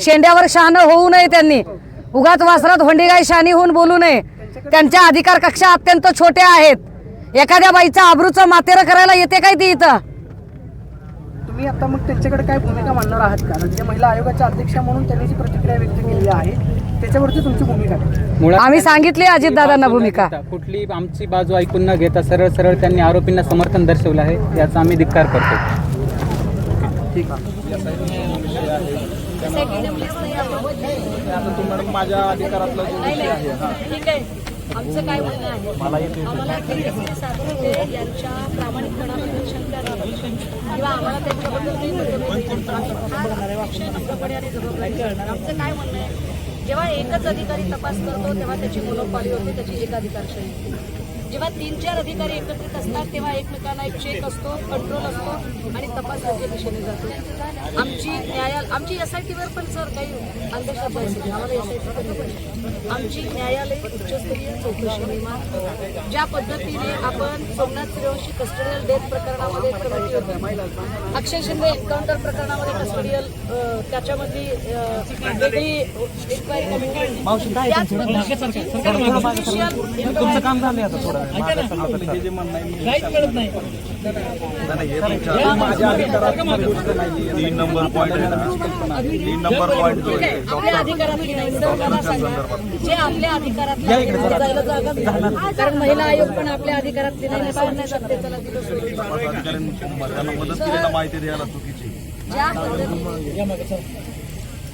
शेंड्यावर शहाणं होऊ नये त्यांनी. उगाच वासरात होंडीगाई शानी होऊन बोलू नये. त्यांच्या अधिकार कक्षा अत्यंत छोट्या आहेत. एखाद्या बाईचा आबरूचं मातेरं करायला येते काय ती इथं? तुम्ही आता मग त्यांच्याकडे काय भूमिका मांडणार आहात म्हणजे महिला आयोगाच्या अध्यक्षा म्हणून त्यांनी जी प्रतिक्रिया व्यक्त केली आहे त्याच्यावरती तुमची भूमिका काय? आम्ही सांगितली अजितदादांना भूमिका. कुठली आमची बाजू ऐकून न घेता सरळ सरळ त्यांनी आरोपींना समर्थन दर्शवलं आहे याचा आम्ही धिक्कार करतो. ठीक आहे. आमचं काय म्हणणं आहे आम्हाला यांच्या प्रामाणिकपणा प्रदर्शन करावं किंवा आम्हाला त्यांच्याबद्दल काही आणि जबाबदारी आमचं काय म्हणणं आहे? जेव्हा एकच अधिकारी तपास करतो तेव्हा त्याची मोनोपॉली होते त्याची एकाधिकारशाही जेव्हा तीन चार अधिकारी एकत्रित असतात तेव्हा एकमेकांना एक चेक असतो कंट्रोल असतो आणि तपास योग्य दिशेने जातो. आमची न्यायालय आमची एस आय टीवर पण सर काही अंधश्रद्धा आहे आम्हाला एस आय टी आमची न्यायालय उच्चस्तरीय चौकशी विमा ज्या पद्धतीने आपण सोमनाथ सूर्यवंशी कस्टडियल डेथ प्रकरणामध्ये कमिटी होती. अक्षय शिंदे एन्काउंटर प्रकरणामध्ये कस्टडियल त्याच्यामधली वेगळी इन्क्वायरी कमिटी तुमचं? काम झालं आता थोडं. तीन नंबर पॉईंट आहे ना. तीन नंबर पॉईंट जो आहे जे आपल्या नाही. कारण महिला आयोग पण आपल्या अधिकारातले नाही बाहेर नाही जात ते चला तिथं सोडून द्या. अधिकाऱ्यांनी त्यांना मदत केली ना माहिती द्यायला चुकीची.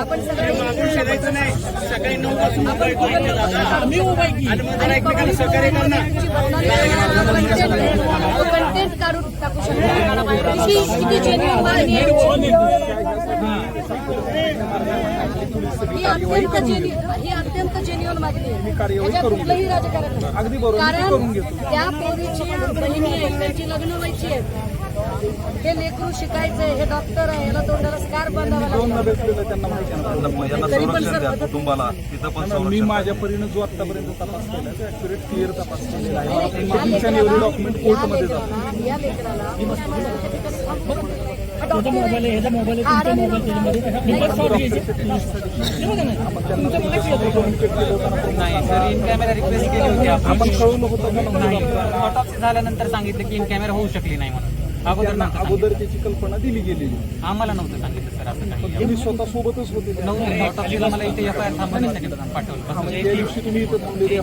आपण कंटेंट काढून टाकू शकतो ही किती genuine बातमी आहे. ही अत्यंत जेन्युन ही अत्यंत जेन्युअन मागणी आहे. याच्यात कुठलंही राजकारण नाही. कारण त्या पोरीची बहिणी आहे त्यांची लग्न व्हायची आहेत हे लेकरू शिकायचंय हे डॉक्टर आहे याला तोंडाला स्कार बांधावा लागला त्यांना यांना तरी पण संरक्षण सर द्या मदत- कुटुंबाला तिथं पण मी संरक्षण माझ्या परीने जो आतापर्यंत तपास केला तो ऍक्युरेट क्लिअर तपास केलेला आहे. या तुमच्या डॉक्युमेंट या कोर्टमध्ये लेकराला- या लेकराला ठिकाणी हा डॉक्टर आहे. हा आरोग्य नव्हता. नाही का? नाही सर इन कॅमेरा रिक्वेस्ट केली होती आपण? नाही ऑटोप्सी झाल्यानंतर सांगितलं की इन कॅमेरा होऊ शकली नाही म्हणून अगोदर नव्हतं अगोदर त्याची कल्पना दिली गेलेली सांगितलं. आम्हाला नव्हतं सांगितलं सर असं काही तुम्ही स्वतः सोबतच होते त्या. नव्हतं ऑटोप्सीला मला इथे एफ आय आर थांबवण्यासाठी पाठवलं हा, म्हणजे तुम्ही इथं थांबलेले.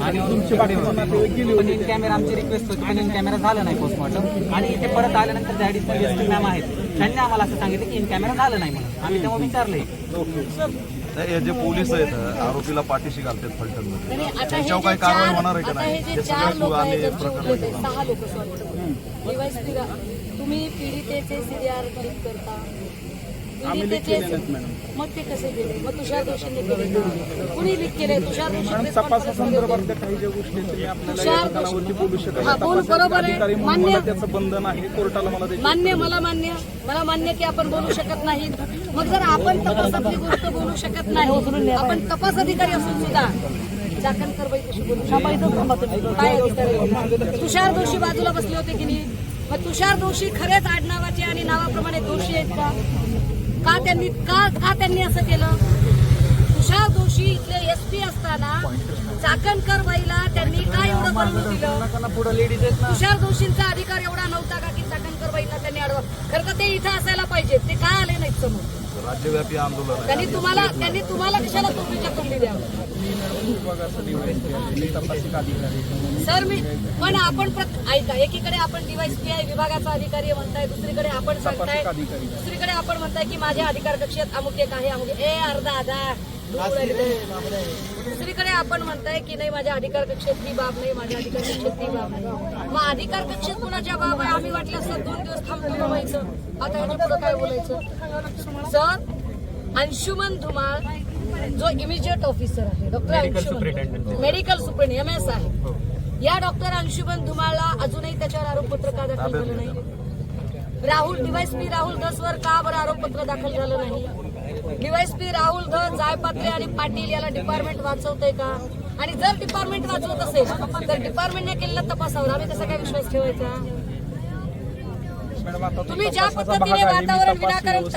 आणि तुमचे गेले पण इन कॅमेरा आमची रिक्वेस्ट होती पण इन कॅमेरा झाला नाही पोस्टमॉर्टम आणि इथे परत आल्यानंतर त्या ॲडिशनल मॅम आहेत त्यांनी आम्हाला असं सांगितलं की इन कॅमेरा झालं नाही म्हणून. आम्ही तेव्हा विचारले. हे जे पोलीस आहेत आरोपीला पाठीशी घालतात आणि हे त्यांच्यावर जे काय कारवाई होणार आहे का नाही? हे सगळ्या ज्यांचे प्रकरण तुम्ही पीडितेचे सीडीआर क्लिक करता. पीडितेचे मग ते कसे गेले? मग तुषार दोषींनी केले का? कुणी लीक केले तुषार दोषी press conference मध्ये तपासासंदर्भातल्या काही ज्या गोष्टी आहेत, तुम्ही आपल्याला या तुषार ठिकाणावरती दोषी- बोलू शकत. हा, नाही. बोल, तपासाचे बरोबर आहे. अधिकारी म्हणून मान्य. मला त्याचं बंधन आहे. कोर्टाला मला त्याची मान्य मला मान्य. मला मान्य की आपण बोलू शकत नाही. मग जर आपण तपासातली गोष्ट बोलू शकत नाही आपण तपास अधिकारी असून सुद्धा चाकणकर बाई कशी बोलू शकतो? काय अधिकारी? तुषार दोषी बाजूला बसले होते की नाही? मग तुषार दोषी खरेच आडनावाचे आणि नावाप्रमाणे दोषी आहेत का? का त्यांनी का का त्यांनी असं केलं? तुषार दोषी इथले एस पी असताना चाकणकर बाईला त्यांनी काय एवढं बनवून दिलं? तुषार दोषींचा अधिकार एवढा नव्हता का की चाकणकर बाईंना त्यांनी अडवा खरं तर ते इथं असायला पाहिजे ते का आले नाहीत समोर? राज्यव्यापी आंदोलन त्यांनी तुम्हाला त्यांनी तुम्हाला कशाला तोंडीच्या तोंडी द्यावं? सर मी पण आपण ऐका एकीकडे आपण डिवाइस पी आय विभागाचा अधिकारी म्हणताय दुसरीकडे आपण सांगताय दुसरीकडे आपण म्हणताय की माझ्या अधिकार कक्षेत अमुक एक आहे अमुक ए अर्धा आधा दुसरीकडे आपण म्हणताय की नाही माझ्या अधिकार कक्षेत ही बाब नाही माझ्या अधिकार कक्षेत ती बाब नाही. मग अधिकार कक्षेत कुणाच्या बाब आहे? आम्ही वाटलं सर दोन दिवस थांबतो व्हायचं आता पुढं काय बोलायचं? सर अंशुमन धुमाळ जो इमिजिएट ऑफिसर आहे doctor Anshuman. Medical superintendent M S आहे. या डॉक्टर अंशुमन धुमाळला अजूनही त्याच्यावर आरोपपत्र का दाखल झालं नाही? राहुल डीवायसपी राहुल धसवर का बरं आरोपपत्र दाखल झालं नाही? डीवायसपी राहुल धस जायपात्रे आणि पाटील याला डिपार्टमेंट वाचवतंय का? आणि जर डिपार्टमेंट वाचवत असेल तर डिपार्टमेंटने केलेल्या तपासावर आम्ही कसा काय विश्वास ठेवायचा? तुम्ही ज्या पद्धतीने वातावरण विनाकारण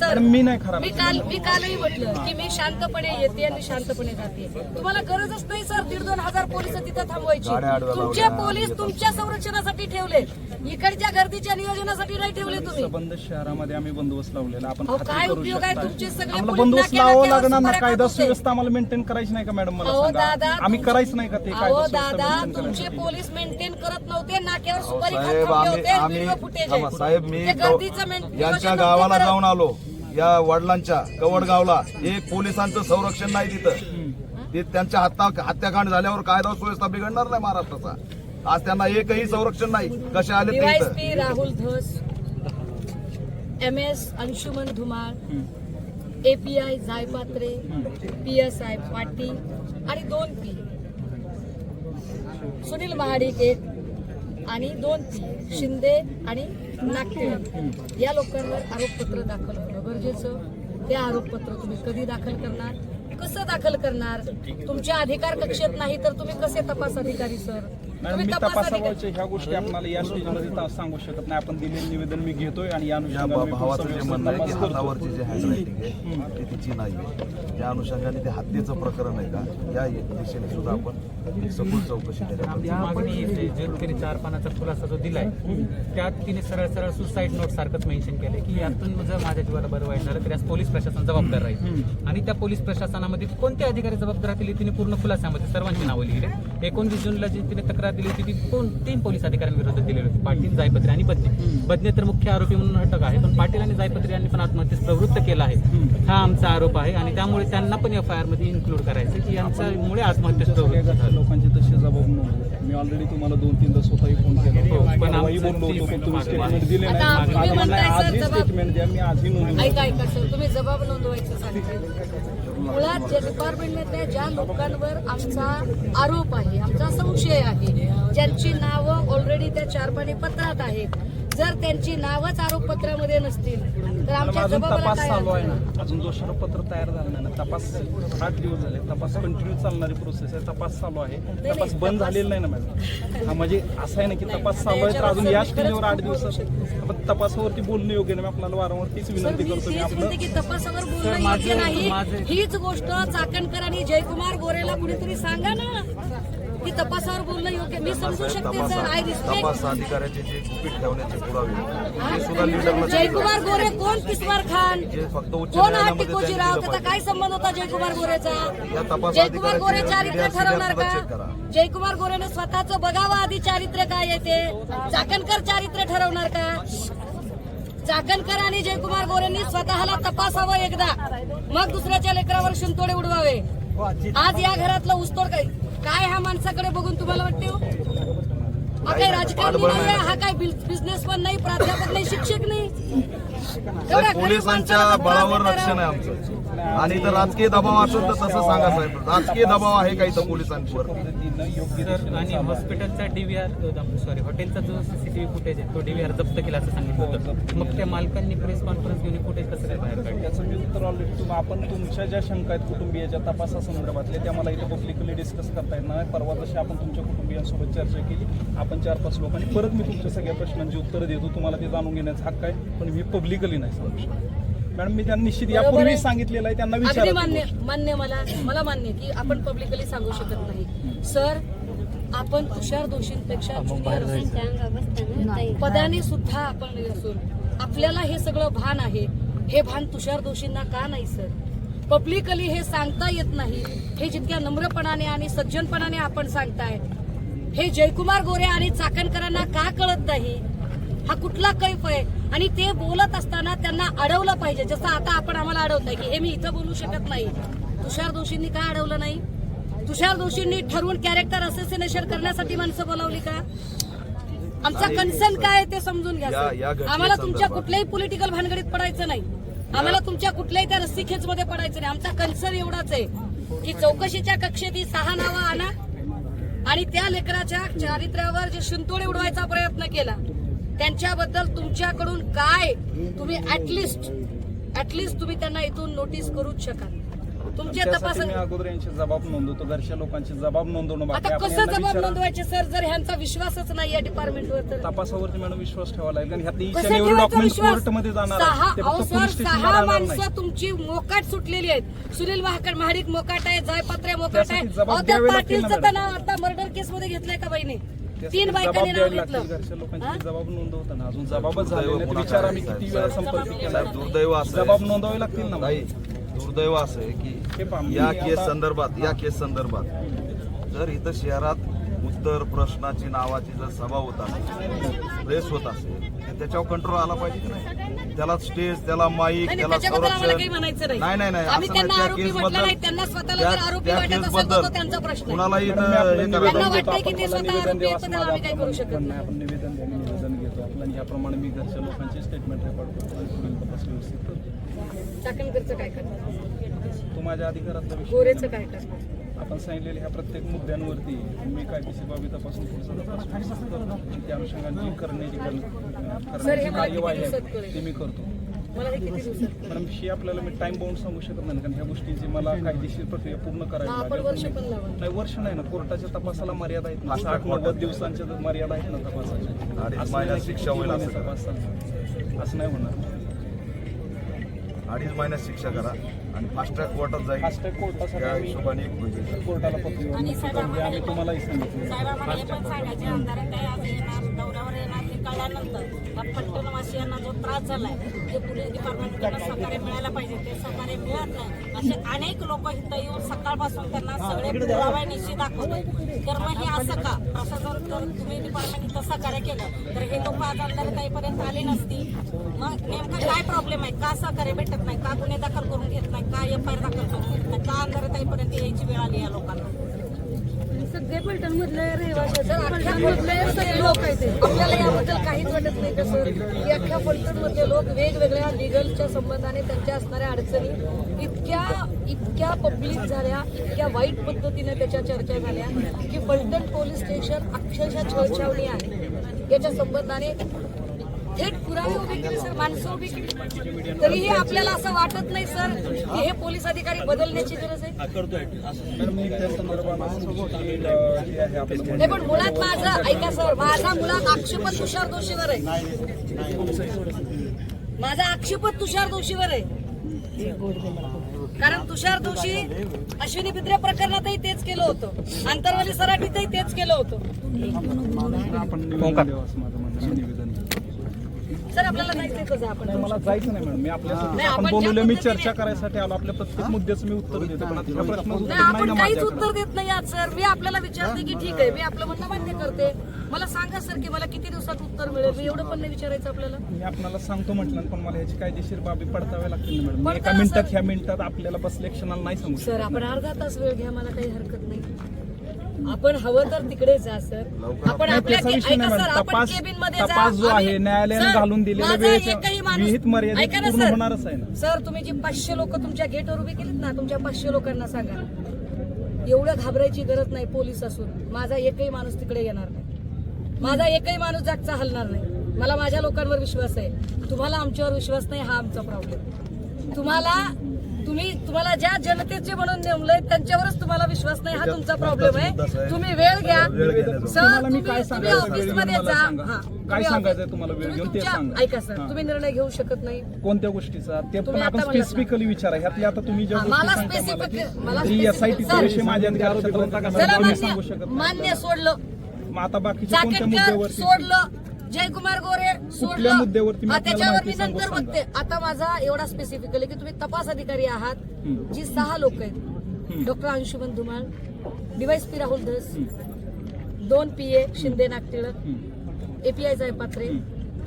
सर मी नाही खराब मी काल मी कालही म्हटलं की मी शांतपणे येते आणि शांतपणे जाते. तुम्हाला गरजच नाही सर दीड दोन हजार पोलीस तिथं थांबवायची. तुमचे पोलीस तुमच्या संरक्षणासाठी ठेवले इकडच्या गर्दीच्या नियोजनासाठी नाही ठेवले तुम्ही. संबंध शहरामध्ये आम्ही बंदोबस्त लावलेला. आपण अहो, खात्री काय करू उपयोग शकता. आहे? तुमचे सगळे आम्हाला पोलीस बंदोबस्त नाक्या लावावं नाक्यावर लागणार ना सुपाऱ्या कायदा. सुव्यवस्था आम्हाला मेंटेन करायची नाही का मॅडम मला अहो सांगा. दादा आम्ही तुमचे- करायचं नाही का ते अहो कायदा दादा सुव्यवस्था maintain तुमचे? पोलीस मेंटेन करत नव्हते. नाक्यावर सुपारी खात साहेब थांबले आम्ही होते. आम्ही व्हिडिओ फुटेज थांबा, साहेब मी ते गर्दीचं मेन- कव- नियोजन यांच्या नव्हते गावाला करत. जाऊन आलो. या वडिलांच्या कवडगावला. एक पोलिसांचं संरक्षण नाही तिथं. ते त्यांच्या हत्या हत्याकांड झाल्यावर कायदा सुव्यवस्था बिघडणार नाही महाराष्ट्राचा. आज त्यांना एकही संरक्षण नाही. कसे आले ते Rahul Dhas M S Anshuman Dhumal API Jaypatre P S I Patil आणि दोन पी सुनील महाडिक एक आणि दोन पी शिंदे आणि नागटे या लोकांवर आरोपपत्र दाखल होणं गरजेचं. ते आरोपपत्र तुम्ही कधी दाखल करणार? कसं दाखल करणार? तुमच्या अधिकार कक्षेत नाही तर तुम्ही कसे तपास अधिकारी सर? तुम्ही मी तपास अधिकारी. तपासावरच्या ह्या गोष्टी आपल्याला या स्टेजमध्ये ता- सांगू शकत नाही. आपण दिलेलं निवेदन मी घेतोय आणि या या अनुषंगाने मी भावाचं पुढचा जे म्हणणं आहे की तपास करतो. हातावरची जी हँडरायटिंग आहे ती तिची नाही आहे. त्या अनुषंगाने ते हत्येचं प्रकरण आहे का? या दिशेने सुद्धा आपण एक सखोल चौकशी त्याच्यामध्ये त्या मागणी जे जे चार पानाचा खुलासा जो दिलाय त्यात तिने सरळ सरळ सुसाईड नोट सारखंच मेन्शन केलंय की यातून जर माझ्या जीवाला बरं वाईट झालं तर यास पोलीस प्रशासन जबाबदार राहील. आणि त्या पोलीस प्रशासनामध्ये कोणते अधिकारी जबाबदार राहतील तिने पूर्ण खुलासामध्ये सर्वांची नावं लिहिली. एकोणवीस जूनला जी तिने तक्रार दिली होती ती कोण तीन पोलीस अधिकाऱ्यांविरोधात दिलेली होती पाटील जायपत्रे आणि बदने बदने तर मुख्य आरोपी म्हणून अटक आहे पण पाटील आणि जायपत्रे यांनी पण आत्महत्येस प्रवृत्त केला आहे. हा आमचा आरोप आहे आणि त्यामुळे त्यांना पण एफ आय आरमध्ये इन्क्लूड करायचं की यांच्यामुळे आत्महत्येस प्रवृत्त लोकांचे तसे जबाब नव्हते मी ऑलरेडी तुम्हाला दोन तीनदा स्वतःही फोन केला हो, पण आमचं बोललो होतो पण तुम्ही स्टेटमेंट दिले आता नाही. आजही जबाब- स्टेटमेंट द्या मी आजही नोंदवून ऐका ऐका सर तुम्ही जबाब नोंदवायचं मुळात जे डिपार्टमेंटमधल्या ज्या लोकांवर आमचा आरोप आहे आमचा संशय आहे ज्यांची नावं ऑलरेडी त्या चारपाणी पत्रात आहेत जर त्यांची नावच आरोपपत्रामध्ये नसतील तर आमच्या अजून तपास काय चालू आहे? ना? अजून दोषारोपत्र तयार झाला नाही ना तपास आठ दिवस झाले. तपास कंटिन्यू चालणारी प्रोसेस आहे तपास चालू आहे. तपास बंद तपास- झालेला नाही ना मॅडम हा म्हणजे असं आहे ना की तपास चालू आहे तर अजून या स्टेजवर आठ दिवस आपण तपासावरती बोलणं योग्य नाही मी आपल्याला वारंवार तीच सर, विनंती मी करतो मी तेच आपलं म्हणते की तपासावर बोलणं माझं- योग्य नाही. माझं- हीच गोष्ट चाकणकर आणि जयकुमार गोरेला कुणीतरी सांगा ना. की तपासावर बोलणं योग्य मी समजू शकते सर आय रिस्पेक्ट तपास अधिकाऱ्याचे जे गुपित ठेवण्याचे पुरावे ते सुद्धा लिडरला जयकुमार गोरे कोण? किस्मार खान. जे फक्त उच्च कोण हा न्यायालयामध्ये त्याचा. काय संबंध होता जयकुमार गोरेचा? तपास जयकुमार गोरे चारित्र्य ठरवणार का? करा. जयकुमार गोरेने स्वतःच बघावं आधी चारित्र्य काय येते चाकणकर चारित्र्य ठरवणार का? चाकणकर आणि जयकुमार गोरेंनी स्वतःला तपासावं एकदा. मग दुसऱ्याच्या लेकरावर शिंतोडे उडवावे. आज या घरातलं उस्तोड काय? काय ह्या माणसाकडे बघून तुम्हाला वाटते हो? हा काही राजकारणी नाही. हा काही बिझनेस पण नाही प्राध्यापक नाही शिक्षक नाही एवढ्या साहेब, गरीब पोलिसांच्या माणसाला बळावर आमचं आणि इथं राजकीय दबाव असेल तर तसं सांगा साहेब. राजकीय दबाव आहे का इथं पोलिसांवर? आणि हॉस्पिटलचा डीव्हीआर सॉरी हॉटेलचा जो सीसीटीव्ही फुटेज आहे तो डीव्हीआर जप्त केला असं सांगितलं होतं. मग त्या मालकांनी प्रेस कॉन्फरन्स घेऊन फुटेज कसं काय बाहेर काढलं? त्याचं मी उत्तर ऑलरेडी तुम्ही आपण तुमच्या ज्या शंका आहेत कुटुंबियाच्या तपासासंदर्भातल्या त्या मला इथं पब्लिकली डिस्कस करता येणार नाही. परवा जशी आपण तुमच्या कुटुंबियांसोबत चर्चा केली आपण चार पाच लोकांनी परत मी तुमच्या सगळ्या प्रश्नांची उत्तरं देतो. तुम्हाला ते जाणून घेण्याचा हक्क आहे पण मी पब्लिकली नाही सांगू शकत. मॅडम मी त्यांना निश्चित यापूर्वी. सांगितलेलं आहे त्यांना अगदी विचारा मान्य मान्य मला मला मान्य की आपण पब्लिकली सांगू शकत नाही. सर आपण तुषार दोषींपेक्षा junior असून पदाने सुद्धा आपण असून आपल्याला हे सगळं भान आहे. हे भान तुषार दोषींना का नाही सर पब्लिकली हे सांगता येत नाही. हे जितक्या नम्रपणाने आणि सज्जनपणाने आपण सांगताय हे जयकुमार गोरे आणि चाकणकरांना का कळत नाही? हा कुठला कैफ आहे? आणि ते बोलत असताना त्यांना अडवलं पाहिजे. जसं आता आपण आम्हाला अडवताय की हे मी इथं बोलू शकत नाही. तुषार दोषींनी का अडवलं नाही? तुषार दोषींनी ठरवून कॅरेक्टर असेसिनेशन करण्यासाठी माणसं बोलावली का? आमचा कन्सर्न काय आहे ते समजून घ्या आम्हाला तुमच्या कुठल्याही पॉलिटिकल भानगडीत पडायचं नाही. आम्हाला तुमच्या कुठल्याही त्या रस्सी मध्ये पडायचं नाही. आमचा कन्सर्न एवढाच आहे की चौकशीच्या कक्षेत ही सहा नावं आणा आणि त्या लेकराच्या चारित्र्यावर जे शिंतोडे उडवायचा प्रयत्न केला त्यांच्याबद्दल तुमच्याकडून काय तुम्ही ऍटलिस्ट ऍटलिस्ट तुम्ही त्यांना इथून नोटीस करूच शकाल. तुमच्या तपास अगोदर यांचे जबाब नोंदवतो घरच्या लोकांचे जबाब नोंदवणं आता कसं जबाब नोंदवायचे सर जर ह्यांचा विश्वासच नाही या डिपार्टमेंटवर तर तपासावरती मॅडम विश्वास ठेवा लागेल आणि ह्यातले इच्छा डॉक्युमेंट जाणार सहा आहे सर माणसं तुमची मोकाट सुटलेली आहेत. सुनील वाहकर महाडिक मोकाट आहे जयपत्रे मोकाट आहे. पाटीलचं नाव आता मर्डर केस मध्ये घेतलंय का बहिणी? त्यासाठी तीन जबाब बायकांनी नाव द्यावे लागतील घेतलं. हा? लोकांचे जबाब नोंदवताना. अजून जबाबच झाले नाही विचार आम्ही किती वेळा संपर्क केला? साहेब दुर्दैव असं जबाब आहे नोंदवावे लागतील ना नाही दुर्दैव असं आहे हे की मी या आता- केस संदर्भात या केस संदर्भात जर इथं शहरात उत्तर प्रश्नाची नावाची जर सभा होत असेल प्रेस होत असेल तर त्याच्यावर कंट्रोल आला पाहिजे की नाही? त्याला स्टेज त्याला माईक त्याला संरक्षण नाही. नाही नाही असं त्यांना नाही. त्या आरोपी केस बद्दल त्यांना स्वतःला त्या- जर आरोपी त्या वाटत केस असेल तर बद्दल तो त्यांचा प्रश्न आहे. कुणाला मॅडम, मी इथं आपलं हे आपण स्वतः निवेदन. आपण निवेदन घेतो आपलं आणि ह्याप्रमाणे मी घरच्या लोकांचे स्टेटमेंट रेकॉर्ड करतो आणि पुढील तपास व्यवस्थित करतो चाकणकरचं काय करणार तो माझ्या अधिकारातला विषय गोरेचं. काय करणार आपण सांगितलेल्या ह्या प्रत्येक मुद्द्यांवरती मी कायदेशीर बाबी तपासून पुढचा तपास त्या अनुषंगाने जी करण्याची करण्याची कार्यवाही आहे? ते मी करतो. मला हे किती दिवसात मॅडम ही आपल्याला मी टाइम बाउंड सांगू शकत नाही कारण ह्या गोष्टींची मला कायदेशीर प्रक्रिया पूर्ण लावा. नाही वर्ष नाही ना कोर्टाच्या तपासाला मर्यादा आहेत ना. साठ नव्वद दिवसांच्या मर्यादा आहेत ना तपासाच्या. शिक्षा होईल. असं नाही होणार. अडीच महिन्यात शिक्षा करा. आणि फास्ट ट्रॅक कोर्टात जाईल. फास्टॅग कोर्टासाठी त्या आम्ही हिशोबाने एक म्हणजे कोर्टाला पत्र म्हणजे आम्ही तुम्हालाही सांगितलं. साहेब आम्हाला हे पण सांगायचे आमदार काय आज येणार आल्यानंतर या पट्टणवासियांना जो त्रास झालाय ते पोलीस डिपार्टमेंटकडनं सहकार्य मिळायला पाहिजे ते सहकार्य मिळत नाही असे अनेक लोक इथं येऊन सकाळपासून त्यांना सगळे पुरावा निश्चित दाखवतोय. तर मग हे असं का? प्रशासन जर तुम्ही डिपार्टमेंट इथं सहकार्य केलं तर हे लोक आज काहीपर्यंत आले नसती मग नेमकं काय प्रॉब्लेम आहे? का सहकार्य भेटत नाही? का गुन्हे दाखल करून घेत नाही? का एफ आय आर दाखल करून घेत नाही? का काहीपर्यंत यायची वेळ आली या लोकांना? सगळे पलटण मधले रहिवासी सर मधले सगळे लोक आहेत आपल्याला याबद्दल काहीच वाटत नाही का सर की अख्ख्या पलटण मधले लोक वेगवेगळ्या लिगलच्या संबंधाने त्यांच्या असणाऱ्या अडचणी इतक्या इतक्या पब्लिक झाल्या इतक्या वाईट पद्धतीने त्याच्या चर्चा झाल्या की पलटण पोलीस स्टेशन अक्षरशः छळछावणी आहे. याच्या संबंधाने थेट पुरावे उभे केले सर. माणसं उभी केली. तरीही आपल्याला असं वाटत नाही सर की हे पोलीस अधिकारी बदलण्याची गरज आहे. पण मुळात माझं ऐका सर माझा मुळात आक्षेपच तुषार दोषीवर आहे. माझा आक्षेपच तुषार दोषीवर आहे. कारण तुषार दोषी अश्विनी बिद्रे प्रकरणातही तेच केलं होतं. आंतरवाली सराटीतही तेच केलं होतं. सर आपल्याला जायचंय कसं? आपण नाही, मला जायचं नाही मॅडम. मी आपल्यासाठी नाही, आपण आपण ज्या बोलवलं मी पद्धतीने- चर्चा करायसाठी आलो. आपल्या प्रत्येक मुद्द्याचं मी उत्तर देतो. पण आता ह्या प्रश्नाचं उत्तर नाही आपण ना काहीच माझ्याकडे उत्तर देत नाही आज सर. मी आपल्याला विचारते की ठीक आहे. मी आपलं म्हणणं मान्य करते. मला सांगा सर की मला किती दिवसात उत्तर मिळेल? मी एवढं पण नाही विचारायचं आपल्याला. मी आपल्याला सांगतो म्हटलं पण मला ह्याची कायदेशीर बाबी पडताव्या लागतील ना मॅडम. मी एका मिनिटात सर- ह्या मिनिटात आपल्याला बसल्या क्षणाला नाही सांगू सर आपण अर्धा तास वेळ घ्या मला काही हरकत नाही. आपण हवं तर तिकडे जा सर. आपण आपल्या ऐका सर. आपण केबिनमध्ये जा. तपास जो आम्ही- आहे, न्यायालयाने सर, घालून दिलेल्या माझा वेळेच्या एकही माणूस- विहित मर्यादेत ऐका ना पूर्ण सर. होणारच आहे ना. सर तुम्ही जी पाचशे लोक तुमच्या गेटवर उभी केलीत ना तुमच्या पाचशे लोकांना सांगा. एवढं घाबरायची गरज नाही पोलीस असून माझा एकही माणूस तिकडे येणार नाही. माझा एकही माणूस जागचा हलणार नाही. मला माझ्या लोकांवर विश्वास आहे. तुम्हाला आमच्यावर विश्वास नाही हा आमचा प्रॉब्लेम तुम्हाला तुम्ही तुम्हाला ज्या जनतेचे म्हणून नेमलंय त्यांच्यावरच तुम्हाला विश्वास नाही. हा तुमचा प्रॉब्लेम आहे. तुम्ही वेळ घ्या. सर तुम्ही सांगायचं ऑफिसमध्ये मला जा. काय ऑफिस- तुम्हाला वेळ तुम्ही घेऊन ते सांगा. ऐका सर. तुम्ही निर्णय घेऊ शकत नाही. कोणत्या गोष्टीचा? ते पण तुम्ही आपण. स्पेसिफिकली विचारा. ह्यातले आता तुम्ही ज्या हा, गोष्टी मला सांगता मला specific- मला की एस आय specific- टीचा विषय माझ्या सांगू मान्य शकत. मान्य सोडलं. मग आता बाकीच्या कोणत्या चाकणकर मुद्द्यावरती? सोडलं. जयकुमार गोरे सोडलं मुद्द्यावरती मी हा, आपल्याला त्याच्यावर मी सांगू नंतर सांगा. बघते आता माझा एवढा स्पेसिफिकली की तुम्ही तपास अधिकारी आहात हम्म. जी सहा लोक आहेत डॉक्टर अंशुमन धुमाळ डीवायसपी राहुल धस दोन पी ए शिंदे नागटिळक हम्म. API Jaypatre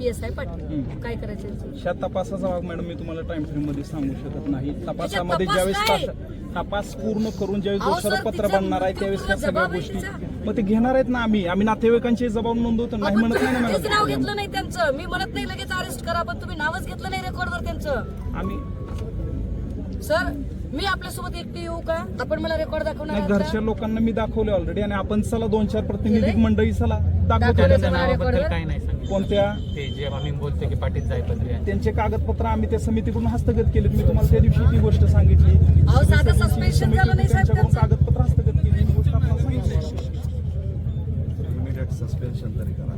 P S I Patil हम्म. काय करायचं यांचं? ह्या तपासाचा भाग मॅडम मी तुम्हाला टाइम फ्रेममध्ये सांगू शकत नाही तपासामध्ये तपास ज्यावेळेस? तास- तपास पूर्ण करून ज्यावेळेस अहो, सर, तिचा बनणार आहे त्यावेळेस तुमचा सगळ्या जबाब आहे गोष्टी तिचा. मग ते घेणार आहेत ना आम्ही आम्ही नातेवाईकांचे जबाब नोंदवतो नाही आपण म्हणत नाही ना तेच नाव मॅडम घेतलं नाही त्यांचं मी म्हणत नाही लगेच अरेस्ट करा पण तुम्ही नावच घेतलं नाही रेकॉर्डवर त्यांचं आम्ही सर मी आपल्यासोबत एकटी येऊ का? आपण मला रेकॉर्ड दाखवणार नाही आहात घरच्या का? लोकांना मी दाखवले ऑलरेडी आणि आपण चला दोन चार प्रतिनिधिक मंडळी चला. दाखवतो. दाखवले. त्यांच्या मला नावाबद्दल रेकॉर्डवर? काही नाही सांगितलं. कोणत्या? ते जे आम्ही बोलतो की पाटील जायपत्री आहे त्यांचे कागदपत्र आम्ही त्या समितीकडून हस्तगत केलेत. मी तुम्हाला त्या दिवशी ती गोष्ट सांगितली. अहो साधं झालं नाही साहेब त्यांच्याकडून त्यांचं. कागदपत्र हस्तगत केली. ही गोष्ट आपल्याला सांगितली. इमिडिएट सस्पेन्शन तरी करा.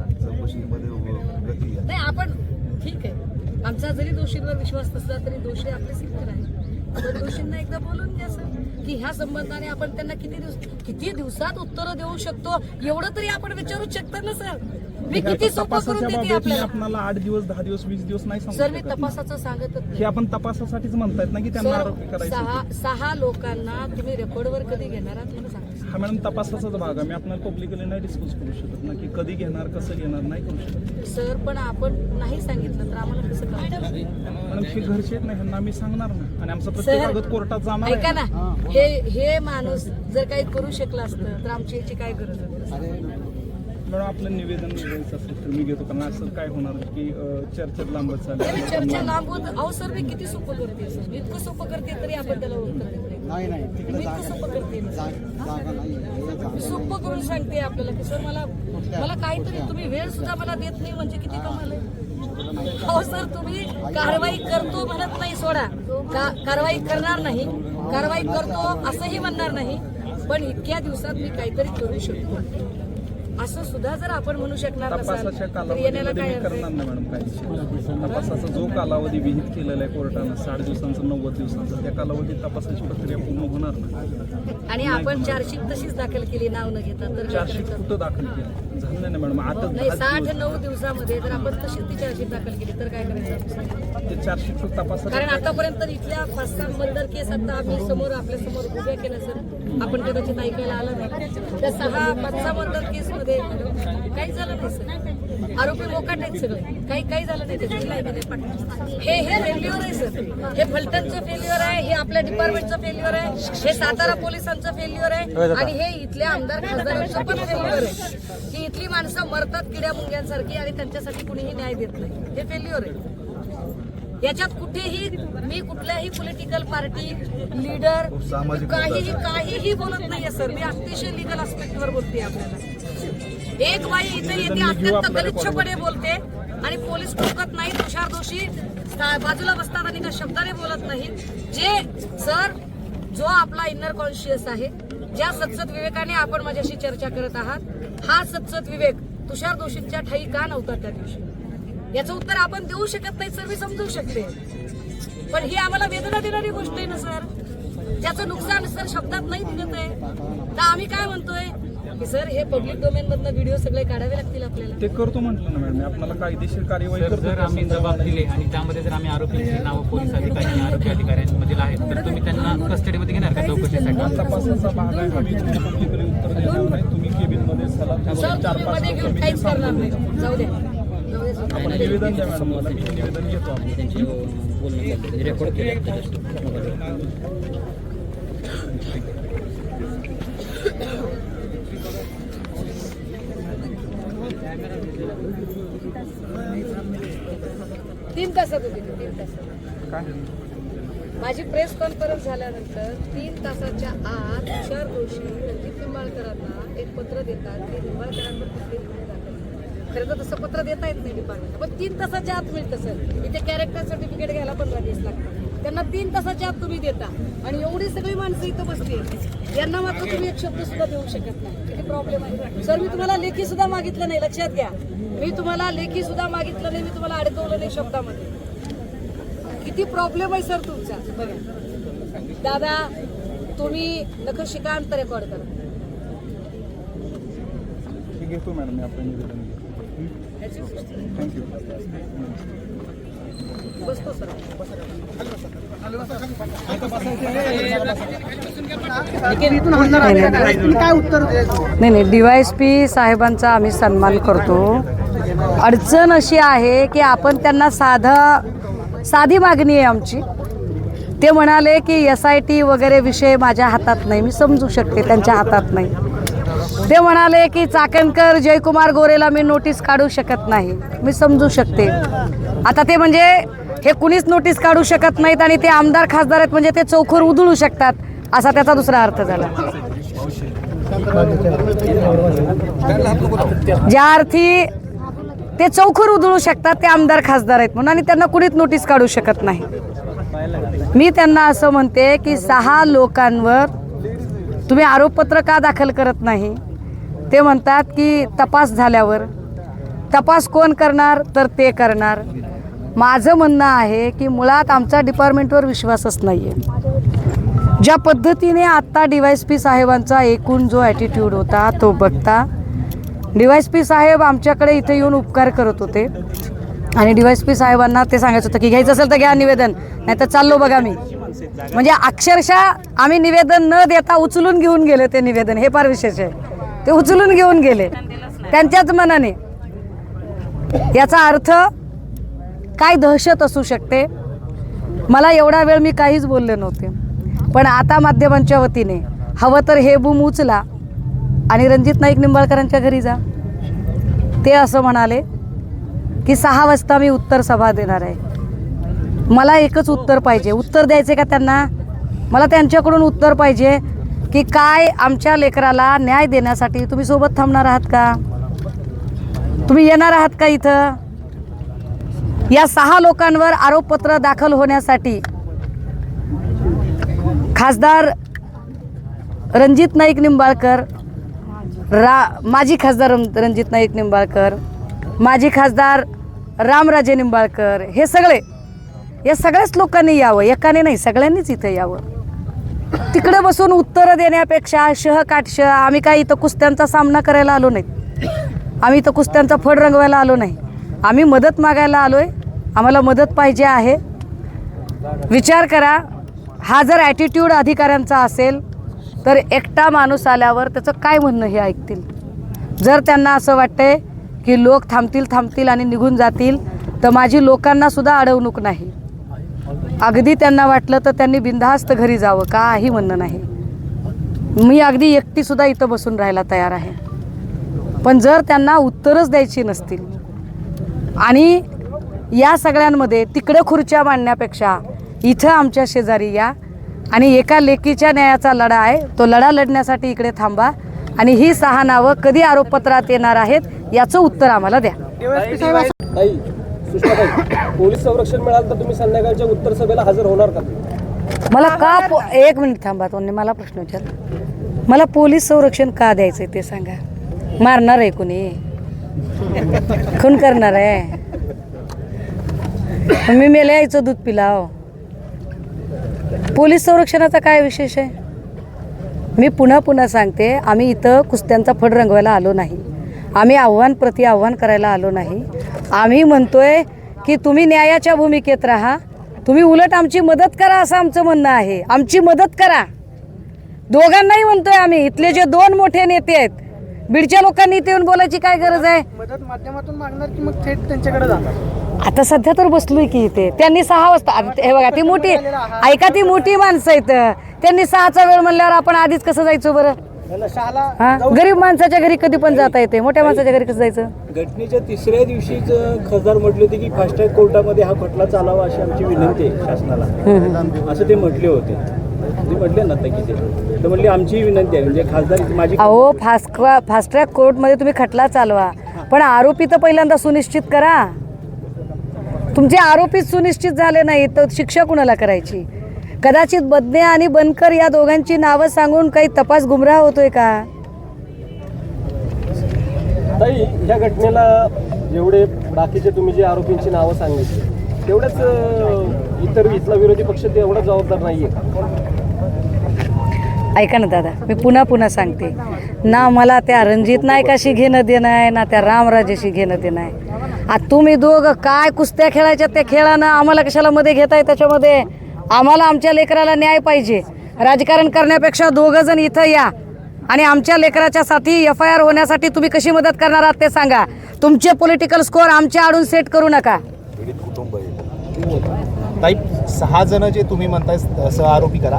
आणि चौकशीमध्ये गती. नाही आपण ठीक आहे. आमचा जरी दोषींवर विश्वास नसला तरी दोषी आपले सिद्ध आहे दोषींना एकदा बोलून द्या सर. की ह्या संबंधाने आपण त्यांना किती दिवस किती दिवसात उत्तर देऊ शकतो? एवढं तरी आपण विचारू शकता ना सर. मी किती सोपं करून देते आपल्याला. आठ दिवस दहा दिवस वीस दिवस नाही सर मी. तपासाचं सांगतच हे नाही आपण तपासासाठीच म्हणतायत ना की त्यांना सहा सहा लोकांना तुम्ही रेकॉर्डवर कधी घेणार आहात मला सांगा हा मॅडम तपासाचाच भाग आहे. मी आपल्याला पब्लिकली नाही डिस्कस करू शकत ना की कधी घेणार कसं घेणार नाही करू शकत. सर पण आपण नाही सांगितलं तर आम्हाला कसं कळणार मॅडम हे घरचे आहेत ना ह्यांना आम्ही सांगणार ना आणि आमचं प्रत्येक कागद कोर्टात जाणार ऐका आहे ना. हे हे माणूस जर काही करू शकला असतं तर आमची याची काय गरज होती मॅडम आपलं निवेदन द्यायचं असेल तर मी घेतो. कारण असं काय होणार की अं, चर्चेत लांबत तरी चर्चा चालेल लांब होत अहो सर मी किती सोपं करते सर? मी इतकं सोपं करते तरी आपण त्याला उत्तर देत नाही. नाही. नाही मी इतकं सोपं करते ना. जागा नाही मी सोपं करून सांगते आपल्याला की सर मला मला काहीतरी तुम्ही वेळ सुद्धा मला देत नाही म्हणजे किती कमाल आहे. हो सर तुम्ही कारवाई करतो म्हणत नाही सोडा. का कारवाई करणार नाही. कारवाई करतो असंही म्हणणार नाही. पण इतक्या दिवसात मी काहीतरी करू शकतो. असं सुद्धा जर आपण म्हणू शकणार नसाल तपासाच्या तर येण्याला काय करणार? नाही मॅडम काय तपासाचा जो कालावधी विहित केलेला आहे कोर्टानं साठ दिवसांचा नव्वद दिवसांचा त्या कालावधीत तपासाची प्रक्रिया पूर्ण होणार ना आणि आपण चार्जशीट तशीच दाखल केली नाव न घेता तर चार्जशीट? कुठं दाखल केलं? झालं नाही मॅडम आता नाही साठ. नऊ दिवसामध्ये जर आपण तशीच ती चार्जशीट दाखल केली तर काय करायचं? ते चार्जशीट तपासाच्या कारण आतापर्यंत इथल्या सहा मर्डर केस आता आम्ही समोर आपल्यासमोर उभ्या केल्या सर. आपण कदाचित ऐकायला आलं नाही. त्या सहा पाच सहा मर्डर केस मध्ये काही झालं नाही सर. आरोपी मोकाट आहेत सगळे. काही काही झालं नाही त्याचं इलाज नाही. हे हे फेल्युअर आहे सर. हे फलटणचं फेल्युअर आहे हे आपल्या डिपार्टमेंटचं फेल्युअर आहे हे सातारा पोलिसांचं फेल्युअर आहे आणि हे इथल्या आमदार खासदारांचं पण फेल्युअर आहे. की इथली माणसं मरतात किड्या मुंग्यांसारखी आणि त्यांच्यासाठी कुणीही न्याय देत नाही. हे फेल्युअर आहे. याच्यात कुठेही मी कुठल्याही पॉलिटिकल पार्टी लीडर काहीही काहीही बोलत नाहीये सर मी अतिशय लिगल वर बोलते आपल्याला. एक बाई इथे येते अत्यंत गलिच्छपणे बोलते आणि पोलीस टोकत नाही तुषार दोषी बाजूला बसतात आणि एका शब्दाने बोलत नाही. जे सर जो आपला इनर कॉन्शियस आहे ज्या सत्सत विवेकाने आपण माझ्याशी चर्चा करत आहात हा सत्सत विवेक तुषार दोषींच्या ठाई का नव्हता त्या दिवशी? याचं उत्तर आपण देऊ शकत नाही सर मी समजू शकते. पण ही आम्हाला वेदना देणारी गोष्ट आहे ना सर? त्याचं नुकसान सर शब्दात नाही दिसत आहे. तर आम्ही काय म्हणतोय? की सर हे पब्लिक डोमेन मधनं व्हिडिओ सगळे काढावे लागतील आपल्याला. ते करतो म्हटलं ना मॅडम मी आपल्याला कायदेशीर कार्यवाही तर जर आम्ही जबाब दिले आणि त्यामध्ये जर आम्ही आरोपींची नावं पोलीस अधिकारी आणि आरोपी अधिकाऱ्यांमधील आहेत तर तुम्ही त्यांना कस्टडीमध्ये घेणार का? चौकशीसाठी? तपासाचा भाग आहे. आम्ही पब्लिकली उत्तर देणार नाही. तुम्ही केबिनमध्ये तुम्ही घेऊन काहीच मी करणार नाही. जाऊ द्या. आपण निवेदन द्या मॅडम मला मी निवेदन घेतो तीन तासात होती तीन तासात. माझी प्रेस कॉन्फरन्स झाल्यानंतर तीन तासाच्या आत तुषार दोषी रणजित निंबाळकरांना एक पत्र देतात. की निंबाळकरांवर कुठली गुन्हे दाखल नाही. खरं तर तसं पत्र देता येत नाही डिपार्टमेंट पण तीन तासाच्या आत मिळतं सर इथे कॅरेक्टर सर्टिफिकेट घ्यायला पंधरा दिवस लागतात. त्यांना तीन तासाच्या आत तुम्ही देता. आणि एवढी सगळी माणसं इथं बसली यांना मात्र तुम्ही एक शब्द सुद्धा देऊ शकत नाही. किती प्रॉब्लेम आहे. सर मी तुम्हाला लेखी सुद्धा मागितलं नाही. लक्षात घ्या. मी तुम्हाला लेखी सुद्धा मागितलं नाही. मी तुम्हाला अडकवलं नाही शब्दामध्ये. किती प्रॉब्लेम आहे सर तुमचा. बघा. दादा तुम्ही नख शिकांत रेकॉर्ड करा. घेतो मॅडम मी नाही नाही डी वाय एस पी साहेबांचा आम्ही सन्मान करतो. अडचण अशी आहे की आपण त्यांना साध साधी मागणी आहे आमची. ते म्हणाले की एस आय टी वगैरे विषय माझ्या हातात नाही मी समजू शकते त्यांच्या हातात नाही. ते म्हणाले की चाकणकर जयकुमार गोरेला मी नोटीस काढू शकत नाही. मी समजू शकते. आता ते म्हणजे हे कुणीच नोटीस काढू शकत नाहीत आणि ते आमदार खासदार आहेत म्हणजे ते चौखर उधळू शकतात असा त्याचा दुसरा अर्थ झाला. ज्या अर्थी ते चौखर उधळू शकतात ते आमदार खासदार आहेत म्हणून आणि त्यांना कुणीच नोटीस काढू शकत नाही. मी त्यांना असं म्हणते की सहा लोकांवर तुम्ही आरोपपत्र का दाखल करत नाही? ते म्हणतात की तपास झाल्यावर. तपास कोण करणार? तर ते करणार. माझं म्हणणं आहे की मुळात आमचा डिपार्टमेंटवर विश्वासच नाही आहे ज्या पद्धतीने आत्ता डी वाय पी साहेबांचा एकूण जो ॲटिट्यूड होता तो बघता डी वाय पी साहेब आमच्याकडे इथे येऊन उपकार करत होते. आणि डी वाय पी साहेबांना ते सांगायचं होतं की घ्यायचं असेल तर घ्या निवेदन नाही तर चाललो बघा मी. म्हणजे अक्षरशः आम्ही निवेदन न देता उचलून घेऊन गेले ते निवेदन. हे फार विशेष आहे. ते उचलून घेऊन गेले. त्यांच्याच मनाने. याचा अर्थ काय दहशत असू शकते? मला एवढा वेळ मी काहीच बोलले नव्हते. पण आता माध्यमांच्या वतीने हवं तर हे बूम उचला आणि रणजित नाईक निंबाळकरांच्या घरी जा. ते असं म्हणाले की सहा वाजता मी उत्तर सभा देणार आहे. मला एकच उत्तर पाहिजे. उत्तर द्यायचे का त्यांना? मला त्यांच्याकडून उत्तर पाहिजे की काय आमच्या लेकराला न्याय देण्यासाठी तुम्ही सोबत थांबणार आहात का? तुम्ही येणार आहात का इथं? या सहा लोकांवर आरोपपत्र दाखल होण्यासाठी खासदार रणजित नाईक निंबाळकर रा माजी खासदार रणजित नाईक निंबाळकर माजी खासदार रामराजे निंबाळकर हे सगळे या सगळ्याच लोकांनी यावं एकाने नाही सगळ्यांनीच इथं यावं. तिकडे बसून उत्तरं देण्यापेक्षा शह काटशह आम्ही काय इथं कुस्त्यांचा सामना करायला आलो नाही आम्ही इथं कुस्त्यांचा फड रंगवायला आलो नाही. आम्ही मदत मागायला आलो आहे आम्हाला मदत पाहिजे आहे. विचार करा हा जर ॲटिट्यूड अधिकाऱ्यांचा असेल तर एकटा माणूस आल्यावर त्याचं काय म्हणणं हे ऐकतील? जर त्यांना असं वाटतंय की लोक थांबतील थांबतील आणि निघून जातील तर माझी लोकांनासुद्धा अडवणूक नाही. अगदी त्यांना वाटलं तर त्यांनी बिनधास्त घरी जावं काही म्हणणं नाही. मी अगदी एकटीसुद्धा इथं बसून राहायला तयार आहे. पण जर त्यांना उत्तरच द्यायची नसतील आणि या सगळ्यांमध्ये तिकडे खुर्च्या मांडण्यापेक्षा इथं आमच्या शेजारी या आणि एका लेकीच्या न्यायाचा लढा आहे तो लढा लढण्यासाठी इकडे थांबा आणि ही सहा नावं कधी आरोपपत्रात येणार आहेत याचं उत्तर आम्हाला द्या. सुषमाताई पोलीस संरक्षण मिळालं तर तुम्ही संध्याकाळच्या उत्तर सभेला हजर होणार का? मला का पो- एक मिनिट थांबा तुम्ही मला प्रश्न विचार. मला पोलीस संरक्षण का द्यायचंय ते सांगा. मारणार आहे कोणी? खून करणार आहे. मी मेले आईचं दूध पिलाव. पोलीस संरक्षणाचा काय विशेष आहे? मी पुन्हा पुन्हा सांगते आम्ही इथं कुस्त्यांचा फड रंगवायला आलो नाही. आम्ही आव्हान प्रति आव्हान करायला आलो नाही. आम्ही म्हणतोय की तुम्ही न्यायाच्या भूमिकेत राहा. तुम्ही उलट आमची मदत करा असं आमचं म्हणणं आहे. आमची मदत करा. दोघांनाही म्हणतोय आम्ही इथले जे दोन मोठे नेते आहेत बीडच्या लोकांनी इथे येऊन बोलायची काय गरज आहे? मदत माध्यमातून मागणार की मग थेट त्यांच्याकडे जाणार? आता सध्या तर बसलोय की इथे. त्यांनी सहा वाजता हे बघा ती मोठी ऐका ती मोठी माणसं आहेत. त्यांनी सहाचा वेळ म्हणल्यावर आपण आधीच कसं जायचो बरं? हा? गरीब माणसाच्या घरी कधी पण जाता येते. मोठ्या माणसाच्या घरी कसं जायचं? घटनेच्या तिसऱ्या दिवशीच खासदार म्हटले होते की फास्टॅग कोर्टामध्ये हा खटला चालावा अशी आमची विनंती आहे शासनाला. असं ते म्हटले होते. ते म्हटले ना की ते. म्हटले आमची विनंती आहे. म्हणजे खासदार माझी अहो फास्ट फास्ट ट्रॅक कोर्टमध्ये तुम्ही खटला चालवा. पण आरोपी तर पहिल्यांदा सुनिश्चित करा. तुमचे आरोपीच सुनिश्चित झाले नाही तर शिक्षा कुणाला करायची? कदाचित बदने आणि बनकर या दोघांची नावं सांगून काही तपास गुमराह होतोय का? ताई ह्या घटनेला जेवढे बाकीचे तुम्ही जे आरोपींची नावं सांगितली तेवढंच इतर इथला विरोधी पक्ष तेवढा जबाबदार नाहीये. ऐका ना दादा मी पुन्हा पुन्हा सांगते. ना मला त्या रणजित नायकाशी घेणं देणं आहे ना त्या रामराजेशी घेणं देणं आहे. आता तुम्ही दोघं काय कुस्त्या खेळायच्या त्या खेळा ना आम्हाला कशाला मध्ये घेताय त्याच्यामध्ये? आम्हाला आमच्या लेकराला न्याय पाहिजे. राजकारण करण्यापेक्षा दोघं जण इथं या. आणि आमच्या लेकराच्या साठी एफ आय आर होण्यासाठी तुम्ही कशी मदत करणार आहात ते सांगा. तुमचे पॉलिटिकल स्कोअर आमच्या आडून सेट करू नका. ताई सहा जण जे तुम्ही म्हणताय सह आरोपी करा.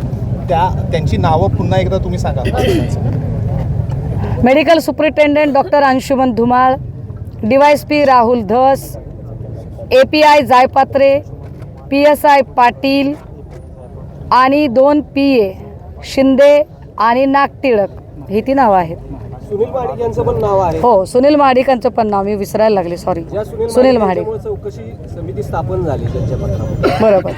त्या त्यांची नावं पुन्हा एकदा तुम्ही सांगा. Medical superintendent doctor Anshuman Dhumal D Y S P Rahul Dhas A P I Jaypatre P S I Patil आणि दोन पी ए शिंदे आणि नागटिळक ही ती नावं आहेत. सुनील माडिक यांचं पण नाव आहे. हो सुनील महाडिकांचं पण नाव मी विसरायला लागले सॉरी ज्या सुनील महाडिक चौकशी समिती स्थापन झाली त्यांच्या पत्रामध्ये. बरोबर.